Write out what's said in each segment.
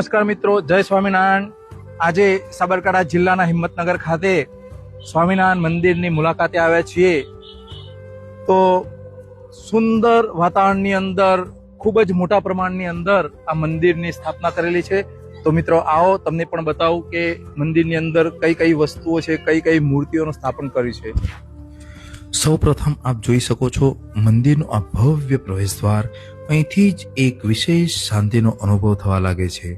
નમસ્કાર મિત્રો, જય સ્વામિનારાયણ. આજે સાબરકાંઠા જિલ્લાના હિંમતનગર ખાતે સ્વામિનારાયણ મંદિરની મુલાકાતે આવ્યા છીએ. તો સુંદર વાતાવરણની અંદર, ખૂબ જ મોટા પ્રમાણની અંદર આ મંદિરની સ્થાપના કરેલી છે. તો મિત્રો, આવો તમને પણ બતાવું કે મંદિરની અંદર કઈ કઈ વસ્તુઓ છે કઈ કઈ મૂર્તિઓનું સ્થાપન કર્યું છે. સૌ પ્રથમ આપ જોઈ શકો છો મંદિરનો આ ભવ્ય પ્રવેશદ્વાર. અહીંથી જ એક વિશેષ શાંતિનો અનુભવ થવા લાગે છે.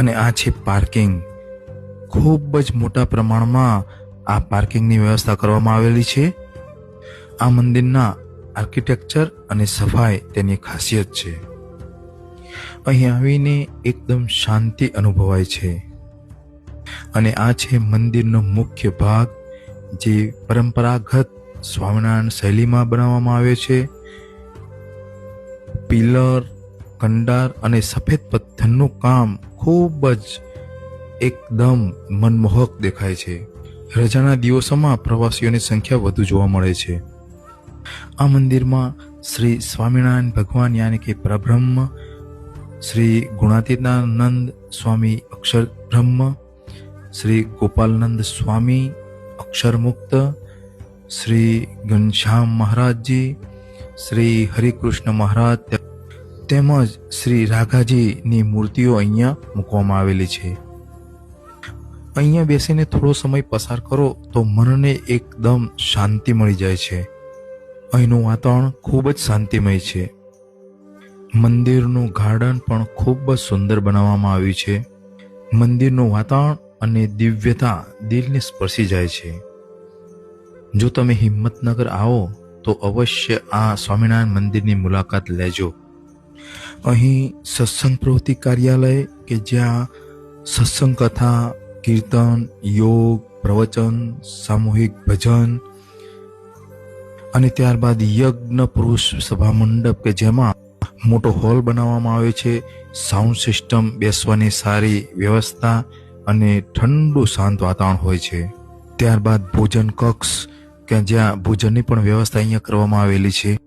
અને આ છે પાર્કિંગ. ખૂબ જ મોટા પ્રમાણમાં આ પાર્કિંગની વ્યવસ્થા કરવામાં આવેલી છે. આ મંદિરના આર્કિટેક્ચર અને સફાઈ તેની ખાસિયત છે. અહીં આવીને એકદમ શાંતિ અનુભવાય છે. અને આ છે મંદિરનો મુખ્ય ભાગ. જે પરંપરાગત સ્વામિનારાયણ શૈલીમાં બનાવવામાં આવે છે. પિલર, કંડાર અને સફેદ પથ્થરનું કામ ખૂબ જ એકદમ મનમોહક દેખાય છે. રજાના દિવસોમાં પ્રવાસીઓની સંખ્યા વધુ જોવા મળે છે. આ મંદિરમાં શ્રી સ્વામિનારાયણ ભગવાન યાની કે પરબ્રહ્મ, શ્રી ગુણાતીતાનંદ સ્વામી અક્ષર બ્રહ્મ શ્રી ગોપાલનંદ સ્વામી અક્ષરમુક્ત શ્રી ઘનશ્યામ મહારાજજી, શ્રી હરિકૃષ્ણ મહારાજ તેમજ શ્રી રાઘાજીની મૂર્તિઓ અહીંયા મૂકવામાં આવેલી છે. અહીંયા બેસીને થોડો સમય પસાર કરો તો મનને એકદમ શાંતિ મળી જાય છે. અહીંનું વાતાવરણ ખૂબ જ શાંતિમય છે. મંદિરનું ગાર્ડન પણ ખૂબ જ સુંદર બનાવવામાં આવ્યું છે. મંદિરનું વાતાવરણ અને દિવ્યતા દિલને સ્પર્શી જાય છે. જો તમે હિંમતનગર આવો, તો અવશ્ય આ સ્વામિનારાયણ મંદિરની મુલાકાત લેજો. અહીં સત્સંગ પ્રવૃત્તિ કાર્યાલય કે જ્યાં સત્સંગ કથા, કીર્તન, યોગ, પ્રવચન, સામૂહિક ભજન અને ત્યારબાદ યજ્ઞ પુરુષ સભા મંડપ કે જેમાં મોટો હોલ બનાવવામાં આવ્યો છે. સાઉન્ડ સિસ્ટમ, બેસવાની સારી વ્યવસ્થા અને ઠંડુ શાંત વાતાવરણ હોય છે. ત્યારબાદ ભોજન કક્ષ, કે જ્યાં ભોજનની પણ વ્યવસ્થા અહીંયા કરવામાં આવેલી છે.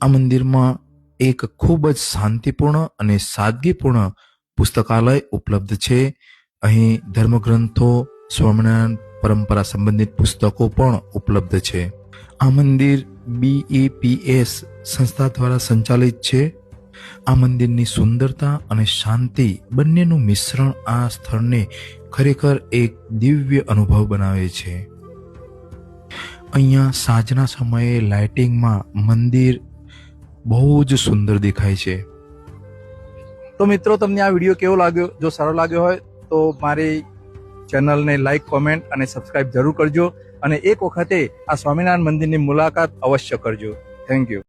આ મંદિરમાં એક ખૂબ જ શાંતિપૂર્ણ અને સાદગીપૂર્ણ પુસ્તકાલય ઉપલબ્ધ છે. અહીં ધર્મગ્રંથો, સ્વામિનારાયણ પરંપરા સંબંધિત પુસ્તકો પણ ઉપલબ્ધ છે. આ મંદિર બીઈપીએસ સંસ્થા દ્વારા સંચાલિત છે. આ મંદિરની સુંદરતા અને શાંતિ બંનેનું મિશ્રણ આ સ્થળને ખરેખર એક દિવ્ય અનુભવ બનાવે છે. અહીંયા સાંજના સમયે લાઇટિંગમાં મંદિર બહુ જ સુંદર દેખાય છે. તો મિત્રો, તમને આ વીડિયો કેવો લાગ્યો? જો સારો લાગ્યો હોય, તો મારી ચેનલને લાઈક, કોમેન્ટ અને સબસ્ક્રાઇબ જરૂર કરજો અને એક વખતે આ સ્વામિનારાયણ મંદિરની મુલાકાત અવશ્ય કરજો. Thank you.